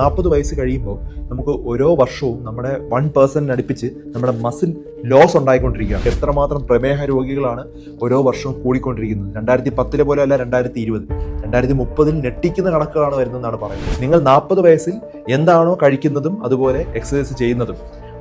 നാൽപ്പത് വയസ്സ് കഴിയുമ്പോൾ നമുക്ക് ഓരോ വർഷവും നമ്മുടെ വൺ പേഴ്സന്റിന് അടുപ്പിച്ച് നമ്മുടെ മസിൽ ലോസ് ഉണ്ടായിക്കൊണ്ടിരിക്കുകയാണ്. എത്രമാത്രം പ്രമേഹ രോഗികളാണ് ഓരോ വർഷവും കൂടിക്കൊണ്ടിരിക്കുന്നത്. രണ്ടായിരത്തി പത്തിലെ പോലെ അല്ല രണ്ടായിരത്തി ഇരുപത് രണ്ടായിരത്തി മുപ്പതിൽ ഞെട്ടിക്കുന്ന കണക്കുകളാണ് വരുന്നതെന്നാണ് പറയുന്നത്. നിങ്ങൾ നാൽപ്പത് വയസ്സിൽ എന്താണോ കഴിക്കുന്നതും അതുപോലെ എക്സസൈസ് ചെയ്യുന്നതും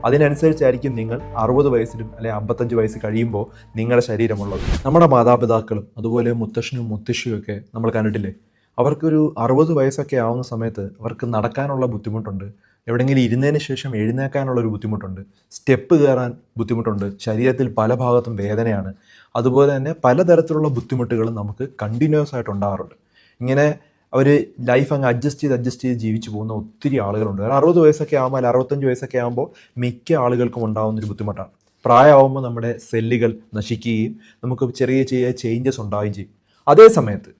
അതിനനുസരിച്ചായിരിക്കും നിങ്ങൾ അറുപത് വയസ്സിലും അല്ലെ അമ്പത്തഞ്ച് വയസ്സ് കഴിയുമ്പോൾ നിങ്ങളുടെ ശരീരമുള്ളത്. നമ്മുടെ മാതാപിതാക്കളും അതുപോലെ മുത്തശ്ശനും മുത്തശ്ശിയും ഒക്കെ നമ്മൾ കണ്ടിട്ടില്ലേ? അവർക്കൊരു അറുപത് വയസ്സൊക്കെ ആവുന്ന സമയത്ത് അവർക്ക് നടക്കാനുള്ള ബുദ്ധിമുട്ടുണ്ട്. എവിടെയെങ്കിലും ഇരുന്നതിന് ശേഷം എഴുന്നേക്കാനുള്ള ഒരു ബുദ്ധിമുട്ടുണ്ട്. സ്റ്റെപ്പ് കയറാൻ ബുദ്ധിമുട്ടുണ്ട്. ശരീരത്തിൽ പല ഭാഗത്തും വേദനയാണ്. അതുപോലെ തന്നെ പലതരത്തിലുള്ള ബുദ്ധിമുട്ടുകളും നമുക്ക് കണ്ടിന്യൂസ് ആയിട്ട് ഉണ്ടാകാറുണ്ട്. ഇങ്ങനെ അവർ ലൈഫ് അങ്ങ് അഡ്ജസ്റ്റ് ചെയ്ത് അഡ്ജസ്റ്റ് ചെയ്ത് ജീവിച്ചു പോകുന്ന ഒത്തിരി ആളുകളുണ്ട്. കാരണം അറുപത് വയസ്സൊക്കെ ആകുമ്പോൾ അല്ലെങ്കിൽ അറുപത്തഞ്ച് വയസ്സൊക്കെ ആകുമ്പോൾ മിക്ക ആളുകൾക്കും ഉണ്ടാകുന്നൊരു ബുദ്ധിമുട്ടാണ്. പ്രായമാകുമ്പോൾ നമ്മുടെ സെല്ലുകൾ നശിക്കുകയും നമുക്ക് ചെറിയ ചെറിയ ചേഞ്ചസ് ഉണ്ടാവുകയും ചെയ്യും. അതേ സമയത്ത്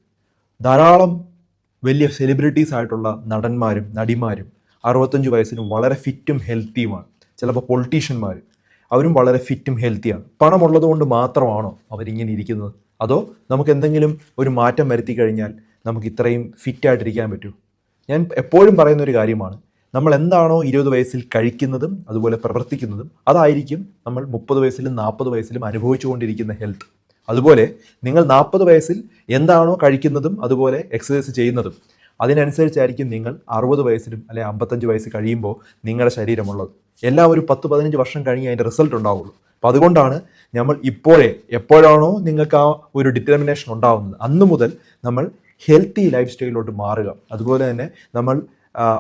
ധാരാളം വലിയ സെലിബ്രിറ്റീസ് ആയിട്ടുള്ള നടന്മാരും നടിമാരും അറുപത്തഞ്ച് വയസ്സിനും വളരെ ഫിറ്റും ഹെൽത്തിയുമാണ് ചിലപ്പോൾ പൊളിറ്റീഷ്യന്മാർ അവരും വളരെ ഫിറ്റും ഹെൽത്തിയാണ് പണമുള്ളത് കൊണ്ട് മാത്രമാണോ അവരിങ്ങനെ ഇരിക്കുന്നത്? അതോ നമുക്ക് എന്തെങ്കിലും ഒരു മാറ്റം വരുത്തി കഴിഞ്ഞാൽ നമുക്ക് ഇത്രയും ഫിറ്റായിട്ടിരിക്കാൻ പറ്റൂ? ഞാൻ എപ്പോഴും പറയുന്ന ഒരു കാര്യമാണ് നമ്മൾ എന്താണോ ഇരുപത് വയസ്സിൽ കഴിക്കുന്നതും അതുപോലെ പ്രവർത്തിക്കുന്നതും അതായിരിക്കും നമ്മൾ മുപ്പത് വയസ്സിലും നാൽപ്പത് വയസ്സിലും അനുഭവിച്ചുകൊണ്ടിരിക്കുന്ന ഹെൽത്ത് അതുപോലെ നിങ്ങൾ നാൽപ്പത് വയസ്സിൽ എന്താണോ കഴിക്കുന്നതും അതുപോലെ എക്സസൈസ് ചെയ്യുന്നതും അതിനനുസരിച്ചായിരിക്കും നിങ്ങൾ അറുപത് വയസ്സിലും അല്ലെ അമ്പത്തഞ്ച് വയസ്സ് കഴിയുമ്പോൾ നിങ്ങളുടെ ശരീരമുള്ളത്. എല്ലാം ഒരു പത്ത് പതിനഞ്ച് വർഷം കഴിഞ്ഞ് അതിന്റെ റിസൾട്ട് ഉണ്ടാവുള്ളൂ. അപ്പോൾ അതുകൊണ്ടാണ് നമ്മൾ ഇപ്പോഴേ എപ്പോഴാണോ നിങ്ങൾക്ക് ആ ഒരു ഡിറ്റർമിനേഷൻ ഉണ്ടാവുന്നത് അന്ന് മുതൽ നമ്മൾ ഹെൽത്തി ലൈഫ് സ്റ്റൈലിലോട്ട് മാറുക. അതുപോലെ തന്നെ നമ്മൾ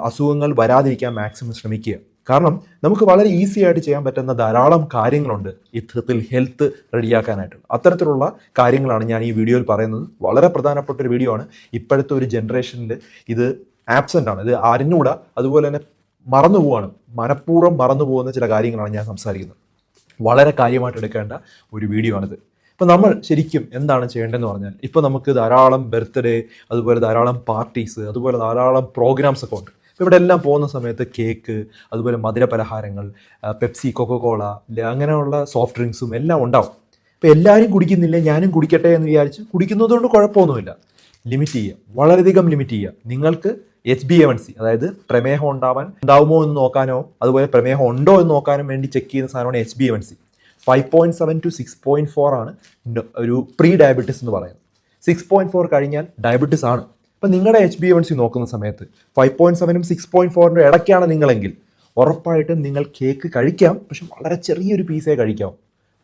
അസുഖങ്ങൾ വരാതിരിക്കാൻ മാക്സിമം ശ്രമിക്കുക. കാരണം നമുക്ക് വളരെ ഈസി ആയിട്ട് ചെയ്യാൻ പറ്റുന്ന ധാരാളം കാര്യങ്ങളുണ്ട് ഇത്തരത്തിൽ ഹെൽത്ത് റെഡിയാക്കാനായിട്ട്. അത്തരത്തിലുള്ള കാര്യങ്ങളാണ് ഞാൻ ഈ വീഡിയോയിൽ പറയുന്നത്. വളരെ പ്രധാനപ്പെട്ട ഒരു വീഡിയോ ആണ്. ഇപ്പോഴത്തെ ഒരു ജനറേഷനിൽ ഇത് ആബ്സെന്റ് ആണ്. ഇത് അറിഞ്ഞുകൂടാ. അതുപോലെ തന്നെ മറന്നു പോവാണ്. മനഃപൂർവം മറന്നു പോകുന്ന ചില കാര്യങ്ങളാണ് ഞാൻ സംസാരിക്കുന്നത്. വളരെ കാര്യമായിട്ട് എടുക്കേണ്ട ഒരു വീഡിയോ ആണിത്. ഇപ്പം നമ്മൾ ശരിക്കും എന്താണ് ചെയ്യേണ്ടതെന്ന് പറഞ്ഞാൽ ഇപ്പോൾ നമുക്ക് ധാരാളം ബർത്ത്ഡേ അതുപോലെ ധാരാളം പാർട്ടീസ് അതുപോലെ ധാരാളം പ്രോഗ്രാംസ് ഒക്കെ ഉണ്ട്. ഇവിടെ എല്ലാം പോകുന്ന സമയത്ത് കേക്ക് അതുപോലെ മധുര പലഹാരങ്ങൾ പെപ്സി കൊക്കോകോള അങ്ങനെയുള്ള സോഫ്റ്റ് ഡ്രിങ്ക്സും എല്ലാം ഉണ്ടാവും. അപ്പോൾ എല്ലാവരും കുടിക്കുന്നില്ല ഞാനും കുടിക്കട്ടെ എന്ന് വിചാരിച്ച് കുടിക്കുന്നതുകൊണ്ട് കുഴപ്പമൊന്നുമില്ല. ലിമിറ്റ് ചെയ്യുക. വളരെയധികം ലിമിറ്റ് ചെയ്യുക. നിങ്ങൾക്ക് H B A one C അതായത് പ്രമേഹം ഉണ്ടാവാൻ ഉണ്ടാവുമോ എന്ന് നോക്കാനോ അതുപോലെ പ്രമേഹം ഉണ്ടോ എന്ന് നോക്കാനും വേണ്ടി ചെക്ക് ചെയ്യുന്ന സാധനമാണ് H B A one C five point seven two six point four ആണ് ഒരു പ്രീ ഡയബറ്റിസ് എന്ന് പറയുന്നത്. സിക്സ് പോയിന്റ് ഫോർ കഴിഞ്ഞാൽ ഡയബറ്റിസ് ആണ്. അപ്പം നിങ്ങളുടെ എച്ച് ബി എൻ സി നോക്കുന്ന സമയത്ത് ഫൈവ് പോയിന്റ് സെവനും സിക്സ് പോയിന്റ് ഫോറിന്റെ ഇടയ്ക്കാണ് നിങ്ങളെങ്കിൽ ഉറപ്പായിട്ടും നിങ്ങൾ കേക്ക് കഴിക്കാം. പക്ഷെ വളരെ ചെറിയൊരു പീസേ കഴിക്കാം.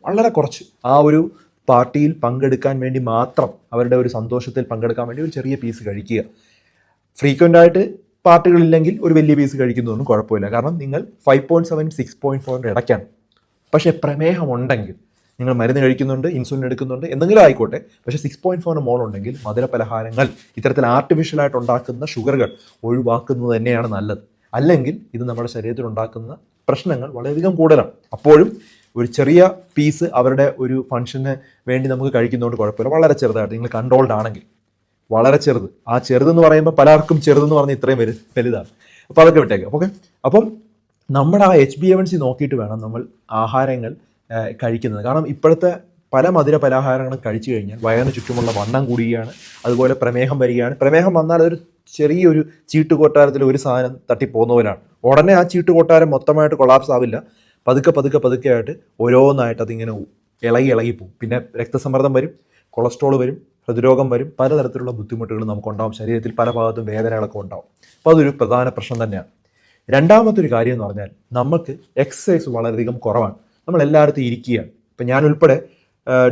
വളരെ കുറച്ച്. ആ ഒരു പാർട്ടിയിൽ പങ്കെടുക്കാൻ വേണ്ടി മാത്രം അവരുടെ ഒരു സന്തോഷത്തിൽ പങ്കെടുക്കാൻ വേണ്ടി ഒരു ചെറിയ പീസ് കഴിക്കുക. ഫ്രീക്വന്റ് ആയിട്ട് പാർട്ടികളില്ലെങ്കിൽ ഒരു വലിയ പീസ് കഴിക്കുന്നതൊന്നും കുഴപ്പമില്ല. കാരണം നിങ്ങൾ five point seven six point ഫോറിന്റെ ഇടയ്ക്കാണ്. പക്ഷേ പ്രമേഹം ഉണ്ടെങ്കിൽ നിങ്ങൾ മരുന്ന് കഴിക്കുന്നുണ്ട് ഇൻസുലിൻ എടുക്കുന്നുണ്ട് എന്തെങ്കിലും ആയിക്കോട്ടെ. പക്ഷേ സിക്സ് പോയിന്റ് ഫോറിന് മോളുണ്ടെങ്കിൽ മധുര പലഹാരങ്ങൾ ഇത്തരത്തിൽ ആർട്ടിഫിഷ്യലായിട്ട് ഉണ്ടാക്കുന്ന ഷുഗറുകൾ ഒഴിവാക്കുന്നത് തന്നെയാണ് നല്ലത്. അല്ലെങ്കിൽ ഇത് നമ്മുടെ ശരീരത്തിൽ ഉണ്ടാക്കുന്ന പ്രശ്നങ്ങൾ വളരെയധികം കൂടുതലാണ്. അപ്പോഴും ഒരു ചെറിയ പീസ് അവരുടെ ഒരു ഫംഗ്ഷന് വേണ്ടി നമുക്ക് കഴിക്കുന്നതുകൊണ്ട് കുഴപ്പമില്ല. വളരെ ചെറുതായിട്ട്. നിങ്ങൾ കൺട്രോൾഡ് ആണെങ്കിൽ. വളരെ ചെറുത്. ആ ചെറുതെന്ന് പറയുമ്പോൾ പലർക്കും ചെറുതെന്ന് പറഞ്ഞാൽ ഇത്രയും വലു വലുതാണ്. അപ്പോൾ അതൊക്കെ വിട്ടേക്കാം. ഓക്കെ? അപ്പം നമ്മുടെ ആ എച്ച് ബി എവൻസി നോക്കിയിട്ട് വേണം നമ്മൾ ആഹാരങ്ങൾ കഴിക്കുന്നത്. കാരണം ഇപ്പോഴത്തെ പല മധുര പലഹാരങ്ങളും കഴിച്ചു കഴിഞ്ഞാൽ വയറിന് ചുറ്റുമുള്ള വണ്ണം കൂടുകയാണ്. അതുപോലെ പ്രമേഹം വരികയാണ്. പ്രമേഹം വന്നാൽ അതൊരു ചെറിയൊരു ചീട്ടുകൊട്ടാരത്തിൽ ഒരു സാധനം തട്ടിപ്പോകുന്നവരാണ്. ഉടനെ ആ ചീട്ടുകൊട്ടാരം മൊത്തമായിട്ട് കൊളാപ്സ് ആവില്ല. പതുക്കെ പതുക്കെ പതുക്കെ ആയിട്ട് ഓരോന്നായിട്ട് അതിങ്ങനെ ഇളകി ഇളകി പോകും. പിന്നെ രക്തസമ്മർദ്ദം വരും കൊളസ്ട്രോൾ വരും ഹൃദ്രോഗം വരും. പലതരത്തിലുള്ള ബുദ്ധിമുട്ടുകൾ നമുക്കുണ്ടാവും. ശരീരത്തിൽ പല ഭാഗത്തും വേദനകളൊക്കെ ഉണ്ടാവും. അപ്പോൾ അതൊരു പ്രധാന പ്രശ്നം തന്നെയാണ്. രണ്ടാമത്തെ ഒരു കാര്യം എന്ന് പറഞ്ഞാൽ നമുക്ക് എക്സസൈസ് വളരെയധികം കുറവാണ്. നമ്മൾ എല്ലായിടത്തും ഇരിക്കുകയാണ്. ഇപ്പം ഞാൻ ഉൾപ്പെടെ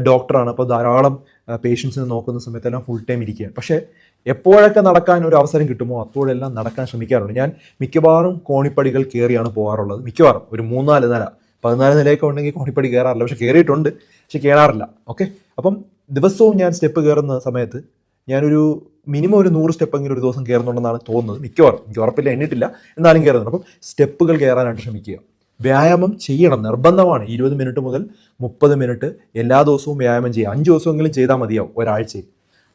ഡോക്ടറാണ്. അപ്പോൾ ധാരാളം പേഷ്യൻസിനെ നോക്കുന്ന സമയത്തെല്ലാം ഫുൾ ടൈം ഇരിക്കുകയാണ്. പക്ഷേ എപ്പോഴൊക്കെ നടക്കാൻ ഒരു അവസരം കിട്ടുമോ അപ്പോഴെല്ലാം നടക്കാൻ ശ്രമിക്കാറുണ്ട്. ഞാൻ മിക്കവാറും കോണിപ്പടികൾ കയറിയാണ് പോകാറുള്ളത്. മിക്കവാറും. ഒരു മൂന്നാൽ നില. പതിനാല് നിലയൊക്കെ ഉണ്ടെങ്കിൽ കോണിപ്പടി കയറാറില്ല. പക്ഷെ കയറിയിട്ടുണ്ട്. പക്ഷെ കയറാറില്ല. ഓക്കെ? അപ്പം ദിവസവും ഞാൻ സ്റ്റെപ്പ് കയറുന്ന സമയത്ത് ഞാനൊരു മിനിമം ഒരു നൂറ് സ്റ്റെപ്പെങ്കിലും ഒരു ദിവസം കയറുന്നുണ്ടെന്നാണ് തോന്നുന്നത്. മിക്കവാറും. എനിക്ക് ഉറപ്പില്ല എണ്ണിട്ടില്ല എന്നാലും കയറുന്നുണ്ട്. അപ്പം സ്റ്റെപ്പുകൾ കയറാനായിട്ട് ശ്രമിക്കുക വ്യായാമം ചെയ്യണം. നിർബന്ധമാണ്. ഇരുപത് മിനിറ്റ് മുതൽ മുപ്പത് മിനിറ്റ് എല്ലാ ദിവസവും വ്യായാമം ചെയ്യുക. അഞ്ച് ദിവസമെങ്കിലും ചെയ്താൽ മതിയാവും ഒരാഴ്ചയിൽ.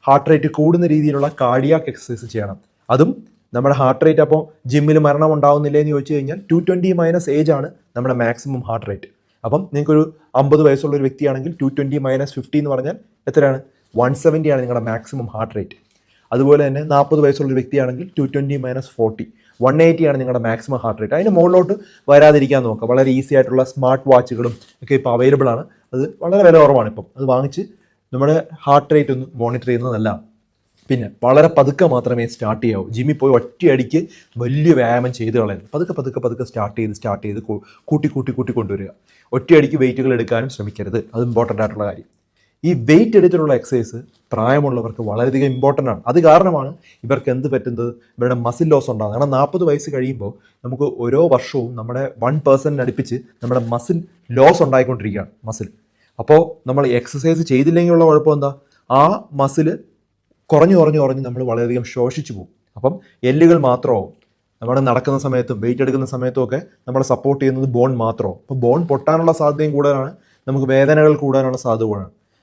ഹാർട്ട് റേറ്റ് കൂടുന്ന രീതിയിലുള്ള കാർഡിയാക്ക് എക്സസൈസ് ചെയ്യണം. അതും നമ്മുടെ ഹാർട്ട് റേറ്റ് അപ്പോൾ ജിമ്മിൽ മരണം ഉണ്ടാവുന്നില്ലേ എന്ന് ചോദിച്ചു കഴിഞ്ഞാൽ ടു ട്വന്റി മൈനസ് ഏജ് ആണ് നമ്മുടെ മാക്സിമം ഹാർട്ട് റേറ്റ് അപ്പം നിങ്ങൾക്കൊരു അമ്പത് വയസ്സുള്ള ഒരു വ്യക്തിയാണെങ്കിൽ ടു ട്വന്റി മൈനസ് ഫിഫ്റ്റി എന്ന് പറഞ്ഞാൽ എത്രയാണ്? വൺ സെവന്റി ആണ് നിങ്ങളുടെ മാക്സിമം ഹാർട്ട് റേറ്റ് അതുപോലെ തന്നെ നാൽപ്പത് വയസ്സുള്ള ഒരു വ്യക്തിയാണെങ്കിൽ two twenty minus forty one eighty ആണ് നിങ്ങളുടെ മാക്സിമം ഹാർട്ട് റേറ്റ് അതിന് മുകളിലോട്ട് വരാതിരിക്കാൻ നോക്കുക വളരെ ഈസി ആയിട്ടുള്ള സ്മാർട്ട് വാച്ചുകളും ഒക്കെ ഇപ്പോൾ അവൈലബിൾ ആണ്. അത് വളരെ വില കുറവാണ് ഇപ്പം. അത് വാങ്ങിച്ച് നമ്മുടെ ഹാർട്ട് റേറ്റ് ഒന്ന് മോണിറ്റർ ചെയ്യുന്നതല്ല. പിന്നെ വളരെ പതുക്കെ മാത്രമേ സ്റ്റാർട്ട് ചെയ്യാവൂ. ജിമ്മിൽ പോയി ഒറ്റയടിക്ക് വലിയ വ്യായാമം ചെയ്ത് കളയുന്നു പതുക്കെ പതുക്കെ പതുക്കെ സ്റ്റാർട്ട് ചെയ്ത് സ്റ്റാർട്ട് ചെയ്ത് കൂട്ടി കൂട്ടി കൂട്ടി കൊണ്ടുവരിക. ഒറ്റയടിക്ക് വെയിറ്റുകൾ എടുക്കാനും ശ്രമിക്കരുത്. അത് ഇമ്പോർട്ടന്റ് ആയിട്ടുള്ള കാര്യം. ഈ വെയിറ്റ് എടുത്തിട്ടുള്ള എക്സസൈസ് പ്രായമുള്ളവർക്ക് വളരെയധികം ഇമ്പോർട്ടന്റ് ആണ്. അത് കാരണമാണ് ഇവർക്ക് എന്ത് പറ്റുന്നത്? ഇവരുടെ മസിൽ ലോസ് ഉണ്ടാകുന്നത്. കാരണം നാൽപ്പത് വയസ്സ് കഴിയുമ്പോൾ നമുക്ക് ഓരോ വർഷവും നമ്മുടെ വൺ പേഴ്സന്റിന് അടുപ്പിച്ച് നമ്മുടെ മസിൽ ലോസ് ഉണ്ടായിക്കൊണ്ടിരിക്കുകയാണ് മസിൽ അപ്പോൾ നമ്മൾ എക്സസൈസ് ചെയ്തില്ലെങ്കിലുള്ള കുഴപ്പം എന്താ? ആ മസിൽ കുറഞ്ഞു കുറഞ്ഞു കുറഞ്ഞ് നമ്മൾ വളരെയധികം ശോഷിച്ചു പോകും. അപ്പം എല്ലുകൾ മാത്രമാവും. നമ്മൾ നടക്കുന്ന സമയത്തും വെയിറ്റ് എടുക്കുന്ന സമയത്തും ഒക്കെ നമ്മളെ സപ്പോർട്ട് ചെയ്യുന്നത് ബോൺ മാത്രമോ അപ്പോൾ ബോൺ പൊട്ടാനുള്ള സാധ്യതയും കൂടുതലാണ്. നമുക്ക് വേദനകൾ കൂടാനുള്ള സാധ്യത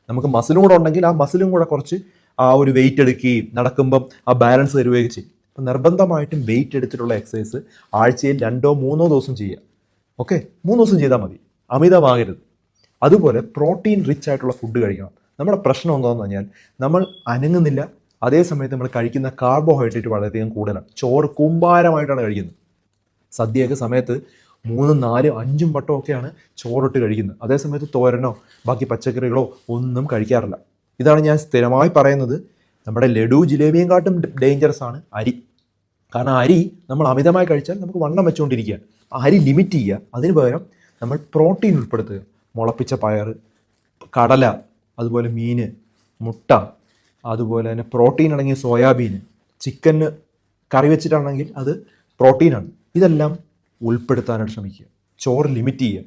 നമുക്ക് മസിലും കൂടെ ഉണ്ടെങ്കിൽ ആ മസിലും കൂടെ കുറച്ച് ആ ഒരു വെയിറ്റ് എടുക്കുകയും നടക്കുമ്പം ആ ബാലൻസ് തരുകയൊക്കെ ചെയ്യും. അപ്പം നിർബന്ധമായിട്ടും വെയിറ്റ് എടുത്തിട്ടുള്ള എക്സസൈസ് ആഴ്ചയിൽ രണ്ടോ മൂന്നോ ദിവസം ചെയ്യുക. ഓക്കെ മൂന്ന് ദിവസം ചെയ്താൽ മതി. അമിതമാകരുത്. അതുപോലെ പ്രോട്ടീൻ റിച്ച് ആയിട്ടുള്ള ഫുഡ് കഴിക്കണം. നമ്മുടെ പ്രശ്നം എന്താണെന്ന് പറഞ്ഞാൽ നമ്മൾ അനങ്ങുന്നില്ല. അതേ സമയത്ത് നമ്മൾ കഴിക്കുന്ന കാർബോഹൈഡ്രേറ്റ് വളരെയധികം കൂടുതലാണ്. ചോറ് കൂമ്പാരമായിട്ടാണ് കഴിക്കുന്നത്. സദ്യയൊക്കെ സമയത്ത് മൂന്നും നാലും അഞ്ചും വട്ടമൊക്കെയാണ് ചോറിട്ട് കഴിക്കുന്നത്. അതേസമയത്ത് തോരനോ ബാക്കി പച്ചക്കറികളോ ഒന്നും കഴിക്കാറില്ല. ഇതാണ് ഞാൻ സ്ഥിരമായി പറയുന്നത്. നമ്മുടെ ലഡു ജിലേബിയും കാട്ടും ഡേഞ്ചറസ് ആണ്. അരി. കാരണം അരി നമ്മൾ അമിതമായി കഴിച്ചാൽ നമുക്ക് വണ്ണം വെച്ചുകൊണ്ടിരിക്കുക അരി ലിമിറ്റ് ചെയ്യുക. അതിന് പകരം നമ്മൾ പ്രോട്ടീൻ ഉൾപ്പെടുത്തുക. മുളപ്പിച്ച പയർ കടല അതുപോലെ മീൻ മുട്ട അതുപോലെ തന്നെ പ്രോട്ടീൻ അടങ്ങിയ സോയാബീൻ ചിക്കന് കറി വെച്ചിട്ടാണെങ്കിൽ അത് പ്രോട്ടീനാണ് ഇതെല്ലാം ഉൾപ്പെടുത്താനായിട്ട് ശ്രമിക്കുക. ചോറ് ലിമിറ്റ് ചെയ്യുക.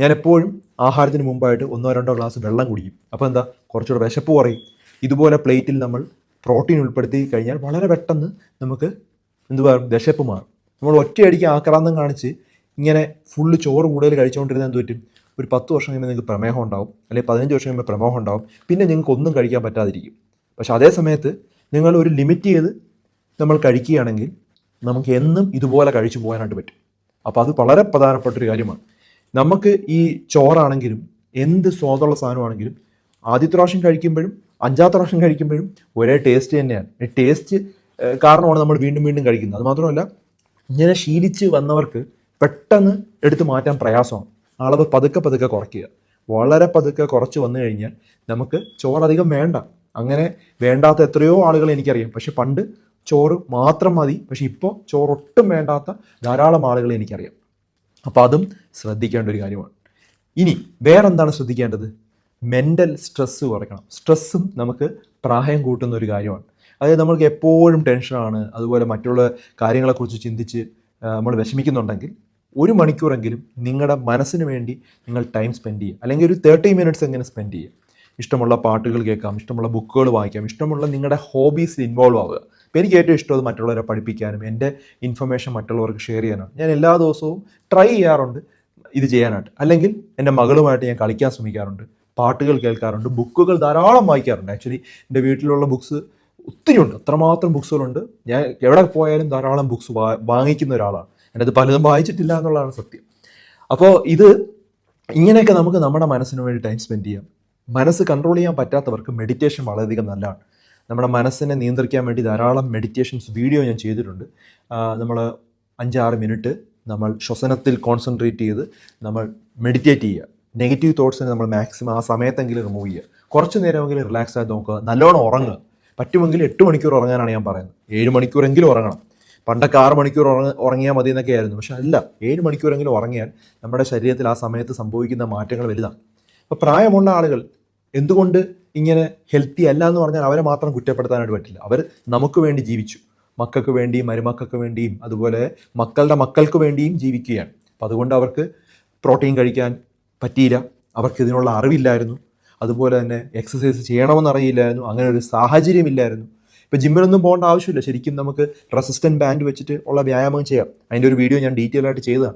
ഞാൻ എപ്പോഴും ആഹാരത്തിന് മുമ്പായിട്ട് ഒന്നോ രണ്ടോ ഗ്ലാസ് വെള്ളം കുടിക്കും. അപ്പോൾ എന്താ? കുറച്ചുകൂടെ വിശപ്പ് കുറയും. ഇതുപോലെ പ്ലേറ്റിൽ നമ്മൾ പ്രോട്ടീൻ ഉൾപ്പെടുത്തി കഴിഞ്ഞാൽ വളരെ പെട്ടെന്ന് നമുക്ക് എന്ത് പറയും വിശപ്പ് മാറും. നമ്മൾ ഒറ്റയടിക്ക് ആക്രാന്തം കാണിച്ച് ഇങ്ങനെ ഫുള്ള് ചോറ് കൂടുതൽ കഴിച്ചുകൊണ്ടിരുന്നാൽ എന്ത് പറ്റും? ഒരു പത്ത് വർഷം കഴിയുമ്പോൾ നിങ്ങൾക്ക് പ്രമേഹം ഉണ്ടാവും. അല്ലെങ്കിൽ പതിനഞ്ച് വർഷം കഴിയുമ്പോൾ പ്രമേഹം ഉണ്ടാവും. പിന്നെ നിങ്ങൾക്ക് ഒന്നും കഴിക്കാൻ പറ്റാതിരിക്കും. പക്ഷെ അതേ സമയത്ത് നിങ്ങൾ ഒരു ലിമിറ്റ് ചെയ്ത് നമ്മൾ കഴിക്കുകയാണെങ്കിൽ നമുക്ക് എന്നും ഇതുപോലെ കഴിച്ചു പോകാനായിട്ട് പറ്റും. അപ്പോൾ അത് വളരെ പ്രധാനപ്പെട്ട ഒരു കാര്യമാണ്. നമുക്ക് ഈ ചോറാണെങ്കിലും എന്ത് സ്വാദുള്ള സാധനമാണെങ്കിലും ആദ്യത്തെ പ്രാവശ്യം കഴിക്കുമ്പോഴും അഞ്ചാമത്തെ പ്രാവശ്യം കഴിക്കുമ്പോഴും ഒരേ ടേസ്റ്റ് തന്നെയാണ്. ഈ ടേസ്റ്റ് കാരണമാണ് നമ്മൾ വീണ്ടും വീണ്ടും കഴിക്കുന്നത്. അത് മാത്രമല്ല ഇങ്ങനെ ശീലിച്ച് വന്നവർക്ക് പെട്ടെന്ന് എടുത്തു മാറ്റാൻ പ്രയാസമാണ്. അളവ് പതുക്കെ പതുക്കെ കുറയ്ക്കുക. വളരെ പതുക്കെ കുറച്ച് വന്നു കഴിഞ്ഞാൽ നമുക്ക് ചോറധികം വേണ്ട. അങ്ങനെ വേണ്ടാത്ത എത്രയോ ആളുകൾ എനിക്കറിയാം. പക്ഷെ പണ്ട് ചോറ് മാത്രം മതി. പക്ഷെ ഇപ്പോൾ ചോറൊട്ടും വേണ്ടാത്ത ധാരാളം ആളുകളെ എനിക്കറിയാം. അപ്പോൾ അതും ശ്രദ്ധിക്കേണ്ട ഒരു കാര്യമാണ്. ഇനി വേറെന്താണ് ശ്രദ്ധിക്കേണ്ടത്? മെന്റൽ സ്ട്രെസ്സ് കുറയ്ക്കണം. സ്ട്രെസ്സും നമുക്ക് പ്രായം കൂട്ടുന്ന ഒരു കാര്യമാണ്. അതായത് നമ്മൾക്ക് എപ്പോഴും ടെൻഷനാണ് അതുപോലെ മറ്റുള്ള കാര്യങ്ങളെക്കുറിച്ച് ചിന്തിച്ച് നമ്മൾ വിഷമിക്കുന്നുണ്ടെങ്കിൽ ഒരു മണിക്കൂറെങ്കിലും നിങ്ങളുടെ മനസ്സിന് വേണ്ടി നിങ്ങൾ ടൈം സ്പെൻഡ് ചെയ്യുക. അല്ലെങ്കിൽ ഒരു തേർട്ടി മിനിറ്റ്സ് എങ്ങനെ സ്പെൻഡ് ചെയ്യുക. ഇഷ്ടമുള്ള പാട്ടുകൾ കേൾക്കാം ഇഷ്ടമുള്ള ബുക്കുകൾ വായിക്കാം ഇഷ്ടമുള്ള നിങ്ങളുടെ ഹോബീസിൽ ഇൻവോൾവ് ആവുക. അപ്പോൾ എനിക്ക് ഏറ്റവും ഇഷ്ടം അത് മറ്റുള്ളവരെ പഠിപ്പിക്കാനും എന്റെ ഇൻഫർമേഷൻ മറ്റുള്ളവർക്ക് ഷെയർ ചെയ്യാനാണ് ഞാൻ എല്ലാ ദിവസവും ട്രൈ ചെയ്യാറുണ്ട് ഇത് ചെയ്യാനായിട്ട്. അല്ലെങ്കിൽ എന്റെ മകളുമായിട്ട് ഞാൻ കളിക്കാൻ ശ്രമിക്കാറുണ്ട് പാട്ടുകൾ കേൾക്കാറുണ്ട് ബുക്കുകൾ ധാരാളം വായിക്കാറുണ്ട്. ആക്ച്വലി എന്റെ വീട്ടിലുള്ള ബുക്സ് ഒത്തിരി ഉണ്ട് അത്രമാത്രം ബുക്സുകളുണ്ട് ഞാൻ എവിടെ പോയാലും ധാരാളം ബുക്സ് വാങ്ങിക്കുന്ന ഒരാളാണ്. എന്റെ പലതും വായിച്ചിട്ടില്ല എന്നുള്ളതാണ് സത്യം. അപ്പോൾ ഇത് ഇങ്ങനെയൊക്കെ നമുക്ക് നമ്മുടെ മനസ്സിന് വേണ്ടി ടൈം സ്പെൻഡ് ചെയ്യാം. മനസ്സ് കൺട്രോൾ ചെയ്യാൻ പറ്റാത്തവർക്ക് മെഡിറ്റേഷൻ വളരെയധികം നല്ലതാണ്. നമ്മുടെ മനസ്സിനെ നിയന്ത്രിക്കാൻ വേണ്ടി ധാരാളം മെഡിറ്റേഷൻസ് വീഡിയോ ഞാൻ ചെയ്തിട്ടുണ്ട്. നമ്മൾ അഞ്ചാറ് മിനിറ്റ് നമ്മൾ ശ്വസനത്തിൽ കോൺസെൻട്രേറ്റ് ചെയ്ത് നമ്മൾ മെഡിറ്റേറ്റ് ചെയ്യുക. നെഗറ്റീവ് തോട്ട്സിനെ നമ്മൾ മാക്സിമം ആ സമയത്തെങ്കിലും റിമൂവ് ചെയ്യുക. കുറച്ച് നേരമെങ്കിലും റിലാക്സ് ആയി നോക്കുക. നല്ലോണം ഉറങ്ങുക. പറ്റുമെങ്കിൽ എട്ട് മണിക്കൂർ ഉറങ്ങാനാണ് ഞാൻ പറയുന്നത്. ഏഴ് മണിക്കൂറെങ്കിലും ഉറങ്ങണം. പണ്ടൊക്കെ ആറ് മണിക്കൂർ ഉറങ്ങ ഉറങ്ങിയാൽ മതി എന്നൊക്കെ ആയിരുന്നു. പക്ഷെ അല്ല ഏഴ് മണിക്കൂറെങ്കിലും ഉറങ്ങിയാൽ നമ്മുടെ ശരീരത്തിൽ ആ സമയത്ത് സംഭവിക്കുന്ന മാറ്റങ്ങൾ വലുതാണ്. അപ്പോൾ പ്രായമുള്ള ആളുകൾ എന്തുകൊണ്ട് ഇങ്ങനെ ഹെൽത്തി അല്ല എന്ന് പറഞ്ഞാൽ അവരെ മാത്രം കുറ്റപ്പെടുത്താനായിട്ട് പറ്റില്ല. അവർ നമുക്ക് വേണ്ടി ജീവിച്ചു. മക്കൾക്ക് വേണ്ടിയും മരുമക്കൾക്ക് വേണ്ടിയും അതുപോലെ മക്കളുടെ മക്കൾക്ക് വേണ്ടിയും ജീവിക്കുകയാണ്. അപ്പം അതുകൊണ്ട് അവർക്ക് പ്രോട്ടീൻ കഴിക്കാൻ പറ്റിയില്ല. അവർക്ക് ഇതിനുള്ള അറിവില്ലായിരുന്നു. അതുപോലെ തന്നെ എക്സസൈസ് ചെയ്യണമെന്ന് അറിയില്ലായിരുന്നു. അങ്ങനെ ഒരു സാഹചര്യമില്ലായിരുന്നു ഇപ്പോൾ ജിമ്മിലൊന്നും പോകേണ്ട ആവശ്യമില്ല. ശരിക്കും നമുക്ക് റെസിസ്റ്റന്റ് ബാൻഡ് വെച്ചിട്ട് ഉള്ള വ്യായാമം ചെയ്യാം. അതിന്റെ ഒരു വീഡിയോ ഞാൻ ഡീറ്റെയിൽ ആയിട്ട് ചെയ്തതാണ്.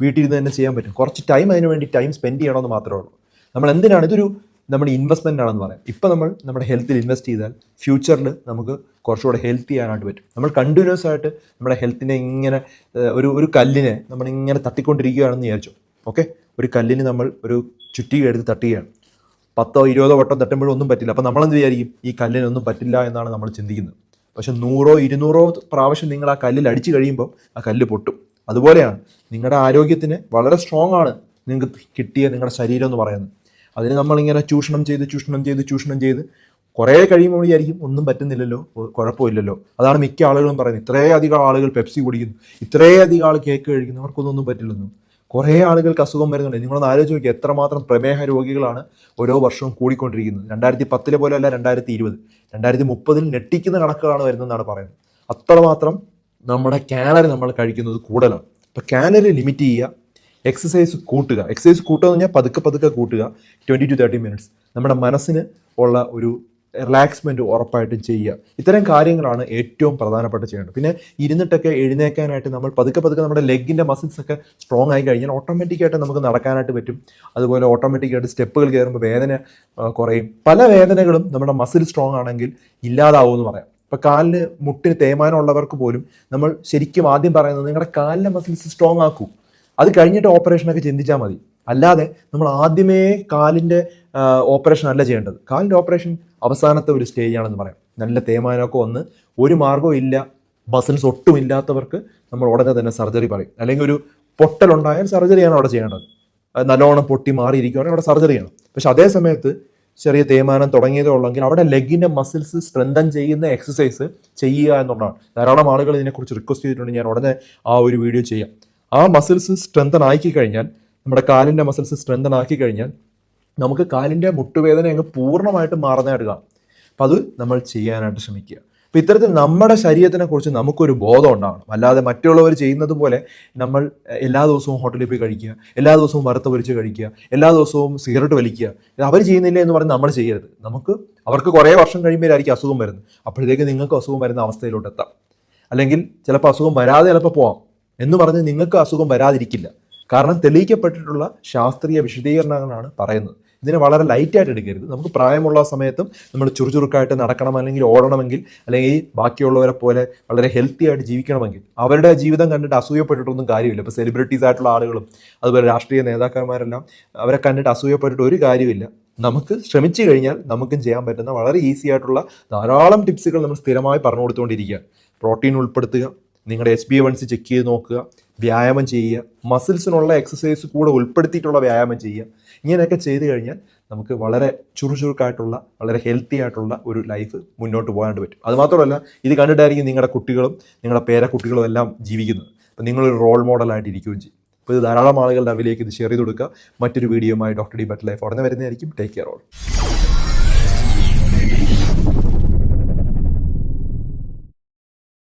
വീട്ടിൽ ഇരുന്ന് തന്നെ ചെയ്യാൻ പറ്റും. കുറച്ച് ടൈം അതിന് വേണ്ടി ടൈം സ്പെൻഡ് ചെയ്യണമെന്ന് മാത്രമേ ഉള്ളൂ. നമ്മൾ എന്തിനാണ്? ഇതൊരു നമ്മുടെ ഇൻവെസ്റ്റ്മെന്റ് ആണെന്ന് പറയാം. ഇപ്പോൾ നമ്മൾ നമ്മുടെ ഹെൽത്തിൽ ഇൻവെസ്റ്റ് ചെയ്താൽ ഫ്യൂച്ചറിൽ നമുക്ക് കുറച്ചുകൂടെ ഹെൽത്തി ചെയ്യാനായിട്ട് പറ്റും. നമ്മൾ കണ്ടിന്യൂസ് ആയിട്ട് നമ്മുടെ ഹെൽത്തിനെ ഇങ്ങനെ ഒരു ഒരു കല്ലിനെ നമ്മൾ ഇങ്ങനെ തട്ടിക്കൊണ്ടിരിക്കുകയാണെന്ന് വിചാരിച്ചു? ഓക്കെ ഒരു കല്ലിന് നമ്മൾ ഒരു ചുറ്റിക എടുത്ത് തട്ടുകയാണ്. പത്തോ ഇരുപതോ വട്ടം തട്ടുമ്പോഴും ഒന്നും പറ്റില്ല. അപ്പോൾ നമ്മളെന്ത് വിചാരിക്കും? ഈ കല്ലിനൊന്നും പറ്റില്ല എന്നാണ് നമ്മൾ ചിന്തിക്കുന്നത്. പക്ഷെ നൂറോ ഇരുന്നൂറോ പ്രാവശ്യം നിങ്ങൾ ആ കല്ലിൽ അടിച്ചു കഴിയുമ്പോൾ ആ കല്ല് പൊട്ടും. അതുപോലെയാണ് നിങ്ങളുടെ ആരോഗ്യത്തിന് വളരെ സ്ട്രോങ് ആണ് നിങ്ങൾക്ക് കിട്ടിയ നിങ്ങളുടെ ശരീരം എന്ന് പറയുന്നത്. അതിന് നമ്മളിങ്ങനെ ചൂഷണം ചെയ്ത് ചൂഷണം ചെയ്ത് ചൂഷണം ചെയ്ത് കുറേ കഴിയുമ്പോൾ വിചാരിക്കും ഒന്നും പറ്റുന്നില്ലല്ലോ കുഴപ്പമില്ലല്ലോ. അതാണ് മിക്ക ആളുകളും പറയുന്നത്. ഇത്രയധികം ആളുകൾ പെപ്സി കുടിക്കുന്നു ഇത്രയധികം ആൾ കേക്ക് കഴിക്കുന്നു അവർക്കൊന്നും ഒന്നും പറ്റില്ലെന്നും. കുറേ ആളുകൾക്ക് അസുഖം വരുന്നുണ്ട്. നിങ്ങളൊന്ന് ആലോചിച്ച് നോക്കി എത്രമാത്രം പ്രമേഹ രോഗികളാണ് ഓരോ വർഷവും കൂടിക്കൊണ്ടിരിക്കുന്നത്. രണ്ടായിരത്തി പത്തിലെ പോലെ അല്ല രണ്ടായിരത്തി ഇരുപത് രണ്ടായിരത്തി മുപ്പതിൽ ഞെട്ടിക്കുന്ന കണക്കുകളാണ് വരുന്നതെന്നാണ് പറയുന്നത്. അത്രമാത്രം നമ്മുടെ കാലറി നമ്മൾ കഴിക്കുന്നത് കൂടുതലാണ് അപ്പോൾ കാലറി ലിമിറ്റ് ചെയ്യുക എക്സസൈസ് കൂട്ടുക. എക്സസൈസ് കൂട്ടുക എന്ന് പറഞ്ഞാൽ പതുക്കെ പതുക്കെ കൂട്ടുക. ട്വന്റി ടു തേർട്ടി മിനിറ്റ്സ് നമ്മുടെ മനസ്സിന് ഉള്ള ഒരു റിലാക്സ്മെന്റ് ഉറപ്പായിട്ടും ചെയ്യുക. ഇത്തരം കാര്യങ്ങളാണ് ഏറ്റവും പ്രധാനപ്പെട്ട ചെയ്യേണ്ടത്. പിന്നെ ഇരുന്നിട്ടൊക്കെ എഴുന്നേക്കാനായിട്ട് നമ്മൾ പതുക്കെ പതുക്കെ നമ്മുടെ ലെഗിന്റെ മസിൽസ് ഒക്കെ സ്ട്രോങ് ആയി കഴിഞ്ഞാൽ ഓട്ടോമാറ്റിക്കായിട്ട് നമുക്ക് നടക്കാനായിട്ട് പറ്റും. അതുപോലെ ഓട്ടോമാറ്റിക്കായിട്ട് സ്റ്റെപ്പുകൾ കയറുമ്പോൾ വേദന കുറയും. പല വേദനകളും നമ്മുടെ മസിൽ സ്ട്രോങ് ആണെങ്കിൽ ഇല്ലാതാവും എന്ന് പറയാം. ഇപ്പം കാലിന് മുട്ടിന് തേയ്മാനം ഉള്ളവർക്ക് പോലും നമ്മൾ ശരിക്കും ആദ്യം പറയുന്നത് നിങ്ങളുടെ കാലിലെ മസിൽസ് സ്ട്രോങ് ആക്കൂ. അത് കഴിഞ്ഞിട്ട് ഓപ്പറേഷനൊക്കെ ചിന്തിച്ചാൽ മതി. അല്ലാതെ നമ്മൾ ആദ്യമേ കാലിന്റെ ഓപ്പറേഷൻ അല്ല ചെയ്യേണ്ടത്. കാലിന്റെ ഓപ്പറേഷൻ അവസാനത്തെ ഒരു സ്റ്റേജ് ആണെന്ന് പറയാം. നല്ല തേയ്മാനമൊക്കെ വന്ന് ഒരു മാർഗവും ഇല്ല മസിൽസ് ഒട്ടും ഇല്ലാത്തവർക്ക് നമ്മൾ ഉടനെ തന്നെ സർജറി പറയും. അല്ലെങ്കിൽ ഒരു പൊട്ടലുണ്ടായാൽ സർജറിയാണ് അവിടെ ചെയ്യേണ്ടത്. നല്ലോണം പൊട്ടി മാറിയിരിക്കുകയാണെങ്കിൽ അവിടെ സർജറി ചെയ്യണം പക്ഷെ അതേ സമയത്ത് ചെറിയ തേമാനം തുടങ്ങിയതേ ഉള്ളെങ്കിൽ അവിടെ ലെഗിന്റെ മസിൽസ് സ്ട്രെങ്തൻ ചെയ്യുന്ന എക്സസൈസ് ചെയ്യുക എന്നുള്ളതാണ്. ധാരാളം ആളുകൾ ഇതിനെക്കുറിച്ച് റിക്വസ്റ്റ് ചെയ്തിട്ടുണ്ട്. ഞാൻ ഉടനെ ആ ഒരു വീഡിയോ ചെയ്യാം. ആ മസിൽസ് സ്ട്രെങ്തൻ ആക്കി കഴിഞ്ഞാൽ നമ്മുടെ കാലിന്റെ മസിൽസ് സ്ട്രെങ്തൻ ആക്കി കഴിഞ്ഞാൽ നമുക്ക് കാലിന്റെ മുട്ടുവേദന അങ്ങ് പൂർണമായിട്ട് മാറുന്നതായിട്ട് കാണാം അപ്പം അത് നമ്മൾ ചെയ്യാനായിട്ട് ശ്രമിക്കുക. അപ്പം ഇത്തരത്തിൽ നമ്മുടെ ശരീരത്തിനെ കുറിച്ച് നമുക്കൊരു ബോധം ഉണ്ടാവണം. അല്ലാതെ മറ്റുള്ളവർ ചെയ്യുന്നത് പോലെ നമ്മൾ എല്ലാ ദിവസവും ഹോട്ടലിൽ പോയി കഴിക്കുക എല്ലാ ദിവസവും വറുത്ത പൊരിച്ച് കഴിക്കുക എല്ലാ ദിവസവും സിഗരറ്റ് വലിക്കുക. അവർ ചെയ്യുന്നില്ല എന്ന് പറഞ്ഞ് നമ്മൾ ചെയ്യരുത്. നമുക്ക് അവർക്ക് കുറേ വർഷം കഴിയുമ്പോഴായിരിക്കും അസുഖം വരുന്നത്. അപ്പോഴത്തേക്ക് നിങ്ങൾക്ക് അസുഖം വരുന്ന അവസ്ഥയിലോട്ട് എത്താം. അല്ലെങ്കിൽ ചിലപ്പോൾ അസുഖം വരാതെ ചിലപ്പോൾ പോവാം. എന്ന് പറഞ്ഞ് നിങ്ങൾക്ക് അസുഖം വരാതിരിക്കില്ല. കാരണം തെളിയിക്കപ്പെട്ടിട്ടുള്ള ശാസ്ത്രീയ വിശദീകരണങ്ങളാണ് പറയുന്നത്. ഇതിനെ വളരെ ലൈറ്റായിട്ട് എടുക്കരുത്. നമുക്ക് പ്രായമുള്ള സമയത്തും നമ്മൾ ചുറുചുറുക്കായിട്ട് നടക്കണം അല്ലെങ്കിൽ ഓടണമെങ്കിൽ അല്ലെങ്കിൽ ബാക്കിയുള്ളവരെ പോലെ വളരെ ഹെൽത്തി ആയിട്ട് ജീവിക്കണമെങ്കിൽ അവരുടെ ജീവിതം കണ്ടിട്ട് അസൂയപ്പെട്ടിട്ടൊന്നും കാര്യമില്ല. ഇപ്പോൾ സെലിബ്രിറ്റീസ് ആയിട്ടുള്ള ആളുകളും അതുപോലെ രാഷ്ട്രീയ നേതാക്കന്മാരെല്ലാം അവരെ കണ്ടിട്ട് അസൂയപ്പെട്ടിട്ട് ഒരു കാര്യമില്ല. നമുക്ക് ശ്രമിച്ചു കഴിഞ്ഞാൽ നമുക്കും ചെയ്യാൻ പറ്റുന്ന വളരെ ഈസി ആയിട്ടുള്ള ധാരാളം ടിപ്സുകൾ നമ്മൾ സ്ഥിരമായി പറഞ്ഞു കൊടുത്തുകൊണ്ടിരിക്കുക പ്രോട്ടീൻ ഉൾപ്പെടുത്തുക നിങ്ങളുടെ H B one C check ചെയ്ത് നോക്കുക വ്യായാമം ചെയ്യുക മസിൽസിനുള്ള എക്സസൈസ് കൂടെ ഉൾപ്പെടുത്തിയിട്ടുള്ള വ്യായാമം ചെയ്യുക. ഇങ്ങനെയൊക്കെ ചെയ്തു കഴിഞ്ഞാൽ നമുക്ക് വളരെ ചുറുചുറുക്കായിട്ടുള്ള വളരെ ഹെൽത്തി ആയിട്ടുള്ള ഒരു ലൈഫ് മുന്നോട്ട് പോകാണ്ട് പറ്റും. അതുമാത്രമല്ല ഇത് കണ്ടിട്ടായിരിക്കും നിങ്ങളുടെ കുട്ടികളും നിങ്ങളുടെ പേരക്കുട്ടികളും എല്ലാം ജീവിക്കുന്നത്. അപ്പം നിങ്ങളൊരു റോൾ മോഡലായിട്ട് ഇരിക്കുകയും ചെയ്യും. അപ്പോൾ ഇത് ധാരാളം ആളുകളുടെ അവിലേക്ക് ഇത് ഷെയർ ചെയ്ത് കൊടുക്കുക. മറ്റൊരു വീഡിയോയുമായി ഡോക്ടർ ഡി ബട്ട് ലൈഫ് ഉടനെ വരുന്നതായിരിക്കും. Take care all